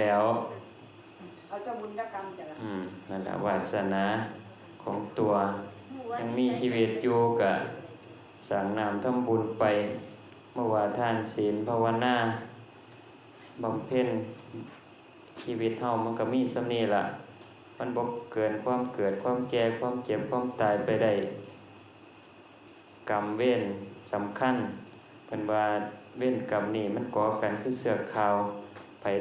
แล้วเอาเจ้าบุญกรรมจ้ะล่ะอืมนั่นแหละวาสนาของตัวยังมีชีวิตอยู่กับสั่งนามทำบุญไปเมื่อว่าท่านศีลภาวนาบำเพ็ญชีวิตเฮามันก็มีสำนีละมันบกเกินความเกิดความแก่ความเจ็บความตายไปได้กรรมเว้นสำคัญเป็นว่าเว้นกรรมนี่มันก่อกันคือเสือกขาวไผ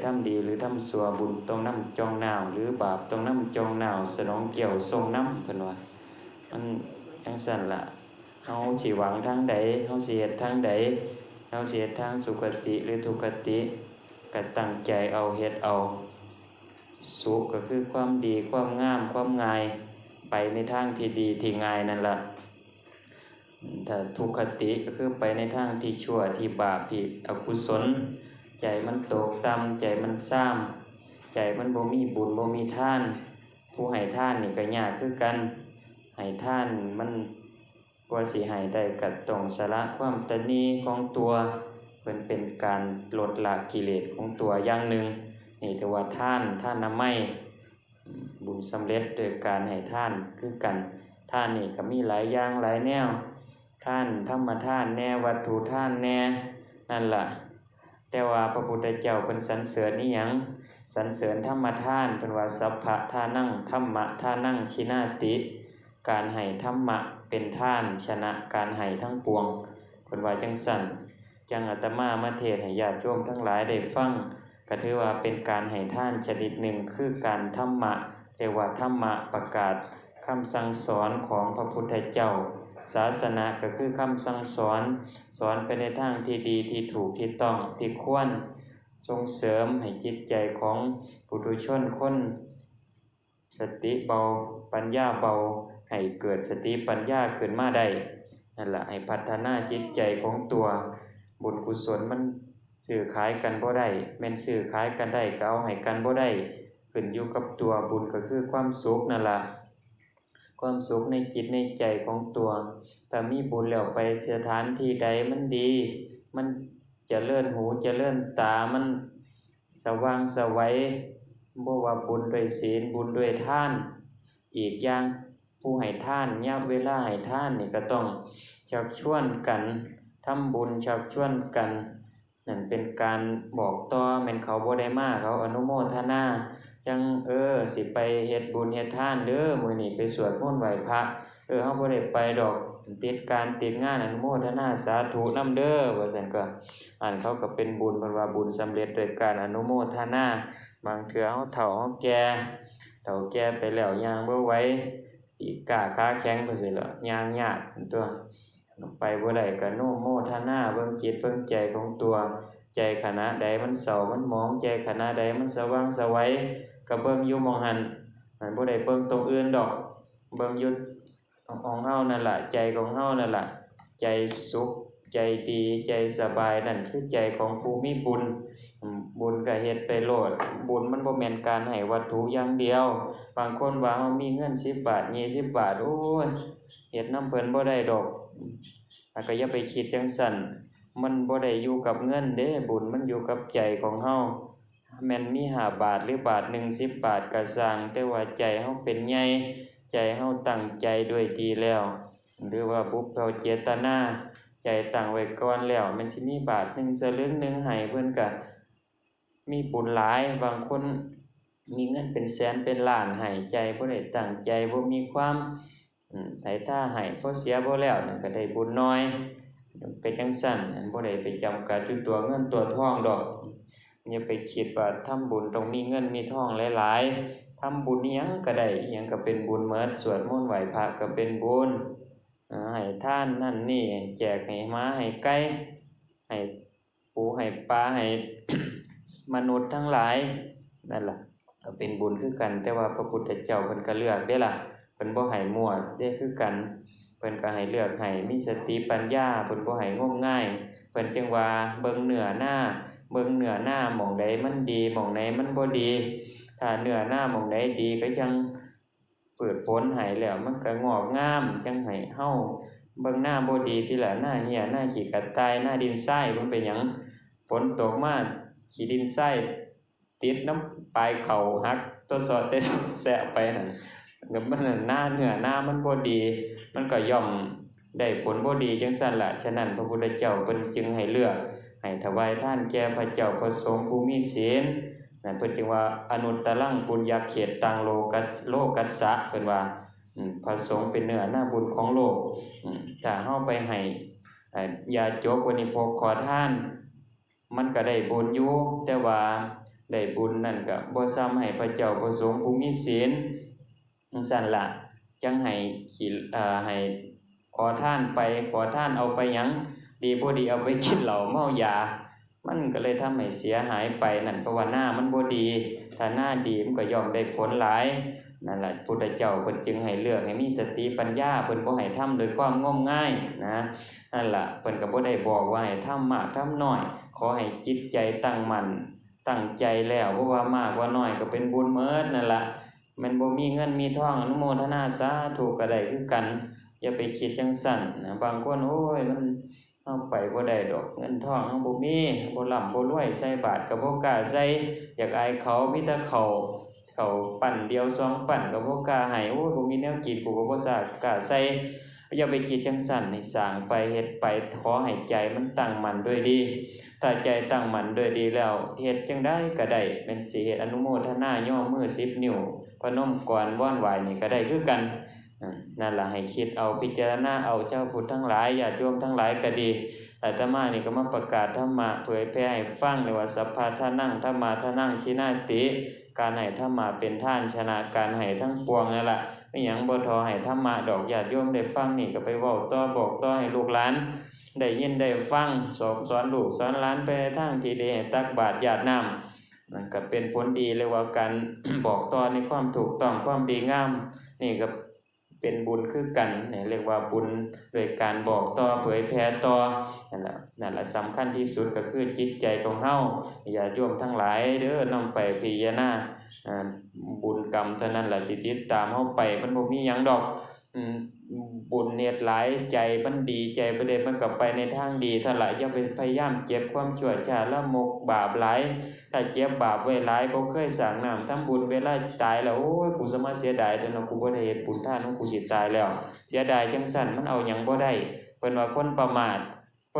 ทำดีหรือทำสัวบุญต้องน้ำจองนาว หรือบาปต้องน้ำจองนาว สนองเกี่ยวทรงน้ำเพิ่นว่ามันจังสั่นละเฮาสิหวังทางใดเฮาสิเฮ็ดทางใดเฮาสิเฮ็ดทางสุคติหรือทุกติก็ตั้งใจเอาเฮ็ดเอา สุขก็คือความดีความงามความง่ายไปในทางที่ดีที่ง่ายนั่นละถ้าทุกขติก็คือไปในทางที่ชั่วที่บาปที่อกุศล ใจมันตกต่ำใจมันซ้ำใจมันบ่มีบุญบ่มีท่าน ผู้ให้ท่านนี่ก็ยากคือกันให้ท่านมันกว่าสิให้ได้กัดตรงสาระความตนนีของตัวเป็นเป็นการลดละกิเลสของตัวอย่างหนึ่งนี่แต่ว่าท่านท่านนำไม่บุญสำเร็จโดยการให้ท่านคือกันท่านนี่ก็มีหลายอย่างหลายแนว ท่านธรรมท่านแน่วัตถุท่านแน่นั่นล่ะ แต่ว่าพระพุทธเจ้าเป็นสรรเสริญนี่ยังสรรเสริญธรรมท่านเป็นว่าสัพพะท่านั่งธรรมะท่านั่งชินาติ การให้ธรรมะเป็นท่านชนะการให้ทั้งปวงเป็นว่าจังสันจังอาตมามาเทศให้ญาติโยมทั้งหลายได้ฟังก็ถือว่าเป็นการให้ท่านชนิดหนึ่งคือการธรรมะเรียกว่าธรรมะประกาศคำสั่งสอนของพระพุทธเจ้า ศาสนาก็คือคำสั่งสอน สอนไปในทางที่ดีที่ถูกที่ต้องที่ควรส่งเสริมให้จิตใจของปุถุชนคนสติเบาปัญญาเบาให้เกิดสติปัญญาขึ้นมาได้นั่นแหละให้พัฒนาจิตใจของตัวบุญกุศลมันสื่อขายกันบ่ได้แม่นสื่อขายกันได้ก็เอาให้กันบ่ได้ขึ้นอยู่กับตัวบุญก็คือความสุขนั่นแหละ ความสุขในจิตในใจของตัวถ้ามีบุญแล้วไปสถานที่ใดมันดี มันจะเลื่อนหูจะเลื่อนตามันสว่างสวัยบ่ว่าบุญด้วยศีลบุญด้วยท่าน อีกอย่างผู้ให้ท่านยามเวลาให้ท่านนี่ก็ต้องชักชวนกันทำบุญชักชวนกันนั่นเป็นการบอกต่อแม่นเขาบ่ได้มาเขาอนุโมทนา จังเออสิไปเฮ็ดบุญเฮ็ดทานเด้อมื้อนี้ไปสวดมนต์ไหว้พระเออเฮาบ่ได้ไปดอกติดการติดงานอนุโมทนาสาธุนำเด้อว่าซั่นก็อันเขาก็เป็นบุญเพิ่นว่าบุญสำเร็จโดยการอนุโมทนาบางเทื่อเฮาเฒ่าเฮาแก่เฒ่าแก่ไปแล้วย่างบ่ไหวอีกกาขาแข็งไปสิล่ะย่างยากตัวไปบ่ได้ก็โนโมทนาเบิ่งจิตเบิ่งใจของตัว ใจขณะใดมันเศร้ามันหมองใจขณะใดมันสว่างสวัย ก็เบิ่งอยู่มองหันมันบ่ได้เบิ่งตรงอื่นดอก เบิ่งยู่ของเฮานั่นละใจของเฮานั่นละใจสุขใจดีใจสบายนั่นคือใจของผู้มีบุญ บุญก็เฮ็ดไปโลด บุญมันบ่แม่นการให้วัตถุอย่างเดียว บางคนว่าเฮามีเงิน10บาท20บาทโอ้ยเฮ็ดนํเพิ่นบ่ได้ดอกแล้วก็อย่าไปคิดจังสั่นมันบ่ได้อยู่กับเงินเด้บุญมันอยู่กับใจของเฮา แม่นมีหาบาทหรือบาทหนึ่งสิบบาทก็สร้างแต่ว่าใจเฮาเป็นใหญ่ใจเฮาตั้งใจด้วยดีแล้ว หรือว่าบุพเพเจตนาใจตั้งไว้ก่อนแล้วมันสิมีบาทหนึ่งสลึงหนึ่งให้เพิ่อนก็มีบุญหลายบางคนมีเงินเป็นแสนเป็นล้านให้ใจบ่ได้ตั้งใจบ่มีความไถท่าให้พอเสียบ่แล้วก็ได้บุญน้อยเป็นจังซั่นอันบ่ได้ไปจำกัดอยู่ตัวเงินตัวทองดอก อย่าไปคิดว่าทำบุญต้องมีเงินมีทองหลายๆทำบุญยังก็ได้ยังก็เป็นบุญหมดสวดมนต์ไหวพระก็เป็นบุญอ่าให้ท่านนั่นนี่แจกให้หมาให้ไก่ให้ปูให้ปลาให้มนุษย์ทั้งหลายนั่นล่ะก็เป็นบุญคือกัน แต่ว่าพระพุทธเจ้าเพิ่นก็เลือกเด้ล่ะเพิ่นบ่ให้มั่วเด้คือกันเพิ่นก็ให้เลือกให้มีสติปัญญาเพิ่นบ่ให้งมง่ายเพิ่นจึงว่าเบิ่งเหนือหน้า เบิ่งเหนือหน้าหมองใดมันดีหมองไหนมันบ่ดี ถ้าเหนือหน้าหมองใดดีก็ยังเปิดผลให้แล้วมันก็งอกงามจังให้เฮาเบิ่งหน้าบ่ดีที่ละหน้าเหี้ยหน้าขี้กระต่ายหน้าดินทรายมันเป็นหยังฝนตกมาขี้ดินทรายติดน้ำปลายเข่าหักต้นซอเต้นแสะไปนั่นก็มันนหน้าเหนือหน้ามันบ่ดี มันก็ย่อมได้ผลบ่ดีจังซั่นละฉะนั้นพระพุทธเจ้าเพิ่นจึงให้เลือก ให้ถวายท่านแก่พระเจ้าพระสงฆ์ผู้มีศีลนั่นเพิ่นจึงว่าอนุตตรังปุญญาเขตตังโลกัสโลกัสสะเพิ่นว่าอืมพระสงฆ์เป็นเนื้อหน้าบุญของโลกอืมถ้าเฮาไปให้อ่อยาจกวันิโภคขอท่าน มันก็ได้บุญอยู่แต่ว่าได้บุญนั่นก็บ่ซ้ำให้พระเจ้าพระสงฆ์ผู้มีศีลจังซั่นละจังให้ขีเอ่อให้ขอท่านไปขอท่านเอาไปยัง ดีบ่ดีเอาไปกินเหล้าเมายา มันก็เลยทำให้เสียหายไปนั่นเพราะว่าหน้ามันบ่ดี ถ้าหน้าดีมันก็ย่อมได้ผลหลายนั่นแหละพุทธเจ้าเพิ่นจึงให้เลือกให้มีสติปัญญาเพิ่นบ่ให้ทำโดยความงมง่ายนะนั่นแหละเพิ่นก็บ่ได้บอกว่าให้ทำมากทำน้อย ขอให้จิตใจตั้งมั่นตั้งใจแล้วบ่ว่ามากว่าน้อยก็เป็นบุญเมิดนั่นแหละมันบ่มีเงินมีทองอนุโมทนาสาธุก็ได้คือกัน อย่าไปคิดจังสั่นนะบางคนโอ้ยมัน เอาไปบ่ได้ดอกเงินทองเฮาบ่มีบ่ร่ำบ่รวยใส่บาทก็บ่กล้าใส่อยากอายเขามีแต่เขาเขาปั่นเดียวสองปั่นก็บ่กล้าให้โอ้ยบ่มีแนวกินกูก็บ่ซากล้าใส่อย่าไปคิดจังสั่นให้สร้างไปเฮ็ดไปขอให้ใจมันตั้งมั่นด้วยดีถ้าใจตั้งมั่นด้วยดีแล้วเฮ็ดจังได้ก็ได้เป็นสิเฮ็ดอนุโมทนาย่อมือ10นิ้วพนมกรว่อนไหวนี่ก็ได้คือกัน นั่นแหละให้คิดเอาพิจารณาเอาเจ้าพุทธทั้งหลายญาติโยมทั้งหลายก็ดีอาตมานี่ก็มาประกาศธรรมะเผยแผ่ให้ฟังเลยว่าสัพพะทานั่งธรรมาท่านั่งชินาติการให้ธรรมะเป็นท่านชนะการให้ทั้งปวงนั่นแหละไม่หยังบ่ทอให้ธรรมะดอกญาติโยมได้ฟังนี่ก็ไปเว้าต่อบอกต่อให้ลูกหลานได้ยินได้ฟังสอนสอนลูกสอนหลานไปในทางที่ดีตักบาตรญาติน้ำนั่นก็เป็นผลดีเรียว่าการบอกต่อในความถูกต้องความดีงามนี่ก็ เป็นบุญคือกันเนี่ยเรียกว่าบุญโดยการบอกต่อเผยแผ่ต่อนั่นแหละนั่นแหละสำคัญที่สุดก็คือจิตใจของเฮาอย่าโยมทั้งหลายเด้อนำไปพิจารณาบุญกรรมเท่านั้นแหละสิติดตามเฮาไปมันบ่มีหยังดอกอืม บุญเนียดหลายใจมันดีใจประเด็นมันกลับไปในทางดีถ้าหลายย่าไปพยายามเก็บความชั่วชาละมกบาปหลายถ้าเก็บบาปไว้หลายบ่เคยสั่งน้ำทำบุญเวลาตายแล้วโอ้ยกูสมาเสียดายแต่เนาะกูบ่ได้เหตุบุญท่านของกูสิตายแล้ว เสียดายจังสั่นมันเอาอยังบ่ได้เป็นว่าคนประมาท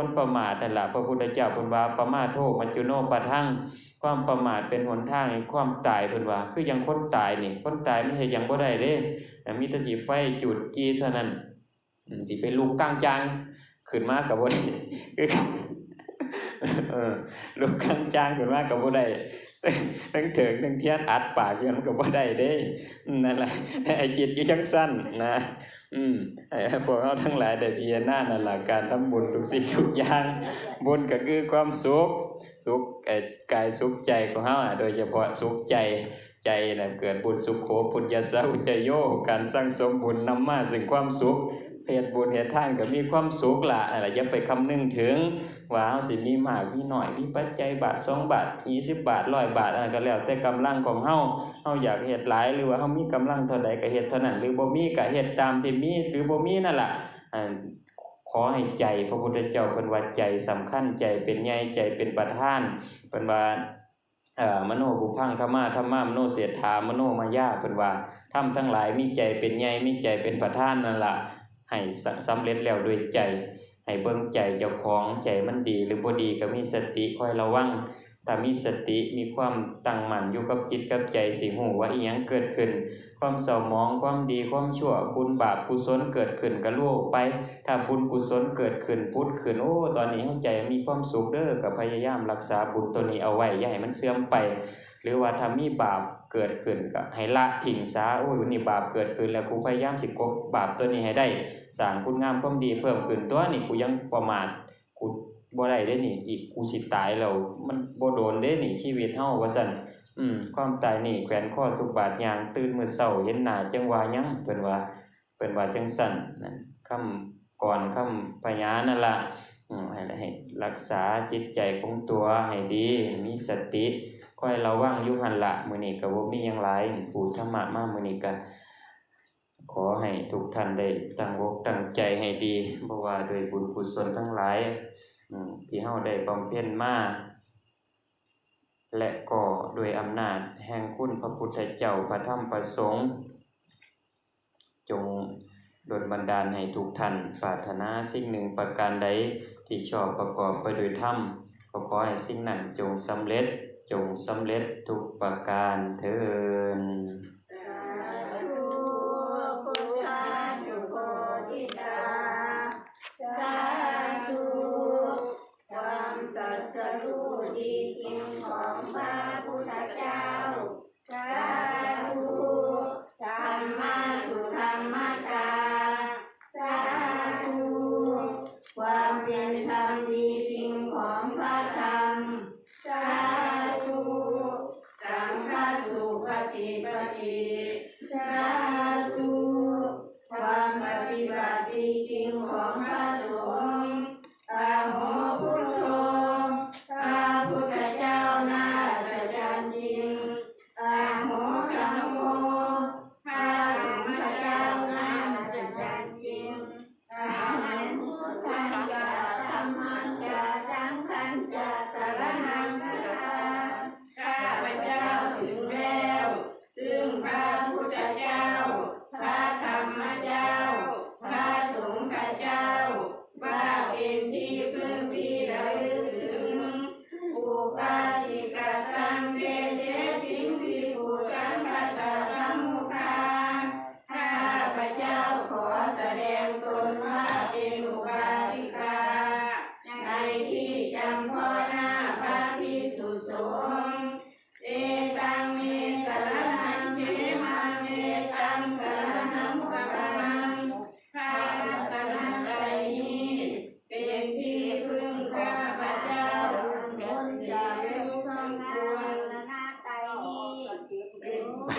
คนประมาทนั่นล่ะพระพุทธเจ้าพิ่นว่าประมาทโทษมัจจุโนปะทั้งความประมาทเป็นหนทางความตายพิ่นว่า คือยังคนตายนี่คนตายไมันเฮ็ดหยังบ่ได้เด้แต่มีต่สิไฟจุดจีเท่านั้นสิไปลูกกลางจางขึ้นมาก็บ่ได้ลูกกลางจางขึ้นมาก็บ่ได้ทั้งเถิงทั้งเทียนอัดปากยันก็บ่ได้เด้นั่นแหละให้ไอ้จิตอยู่จังสั้นนะ อืมไอ้พวกเราทั้งหลายได้พิจารณานั่นล่ะการทำบุญทุกสิ่งทุกอย่างบุญก็คือความสุขสุขไอ้กายสุขใจของเฮาอะโดยเฉพาะสุขใจใจน่ะเกิดบุญสุขโขปุญญาสาอุจโย การสร้างสมบุญนำมาสึ่งความสุข เฮ็ดบุญเฮ็ดทานก็มีความสุขละอะไรอย่าไปคำนึงถึงว่าเฮาสิมีมากมีหน้อยมีปัจจัยบาท2บาท20บบาท100บาทอันนั้นก็แล้วแต่กำลังของเฮาเฮาอยากเฮ็ดหลายหรือว่าเฮามีกำลังเท่าใดก็เฮ็ดเท่านั้นหรือบ่มีก็เฮ็ดตามที่มีหรือบ่มีนั่นแหละขอให้ใจพระพุทธเจ้าเพิ่นว่าใจสำคัญใจเป็นใหญ่ใจเป็นประธานเพิ่นว่าเอ่อมโนบุพังธรรมะธรรมะมโนเสียถามโนมายาเพิ่นว่าทำทั้งหลายมีใจเป็นใหญ่มีใจเป็นประธานนั่นแหละ ให้สสำเร็จแล้วด้วยใจ ให้เบิ่งใจเจ้าของใจมันดีหรือบ่ดีก็มีสติคอยระวังถ้ามีสติมีความตั้งมั่นอยู่กับจิตกับใจสิฮู้ว่าอีหยังเกิดขึ้น ความเศร้ามองความดีความชั่วบุญบาปกุศลเกิดขึ้นก็รู้ไป ถ้าบุญกุศลเกิดขึ้นพุทธขึ้นโอ้ตอนนี้ใจมีความสุขเด้อก็พยายามรักษาบุญตัวนี้เอาไว้อย่าให้มันเสื่อมไป หรือว่าถ้ามีบาปเกิดขึ้นก็ให้ละทิ้งซะโอ้ยวันนี้บาปเกิดขึ้นแล้วกูพยายามสิกบบาปตัวนี้ให้ได้สร้างคุณงามความดีเพิ่มขึ้นตัวนี่กูยังประมาทกูบ่ได้เด้นี่ อีกกูสิตายแล้วมันบ่โดนเด้นี่ชีวิตเฮาว่าซั่นอืมความตายนี่แขวนคอทุกบาทยางตื่นมื้อเช้าเห็นหน้าจังว่ายังเพิ่นว่าเพิ่นว่าจังซั่นนั่นคำก่อนคำพยานั่นล่ะอืมให้ให้รักษาจิตใจของตัวให้ดี มีสติ ก็ให้เราว่างยุหันละมือนี้กับว่ามียังไรปูธรรมะมากมือนี้กันขอให้ทุกท่านได้ตั้งอกตั้งใจให้ดีเพราะว่าโดยบุญกุศลทั้งหลายที่เราได้บำเพ็ญมาและก่อโดยอำนาจแห่งคุณพระพุทธเจ้าพระธรรมประสงค์ จงดลบันดาลให้ทุกท่านปรารถนาสิ่งหนึ่งประการใดที่ชอบประกอบไปโดยธรรมก็ขอให้สิ่งนั้นจงสำเร็จ จงสำเร็จทุกประการเถิน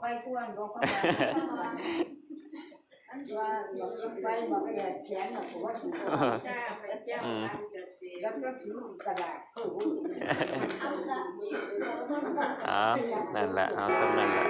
ไปทวนก็เข้าอันว่าบอกไปบอกแก่แขนน่ะผมว่าถูกข้าพเจ้าอันเกษมแล้วก็ถือกระดาษเออเอานั่นแหละเอาสำนั่นแหละ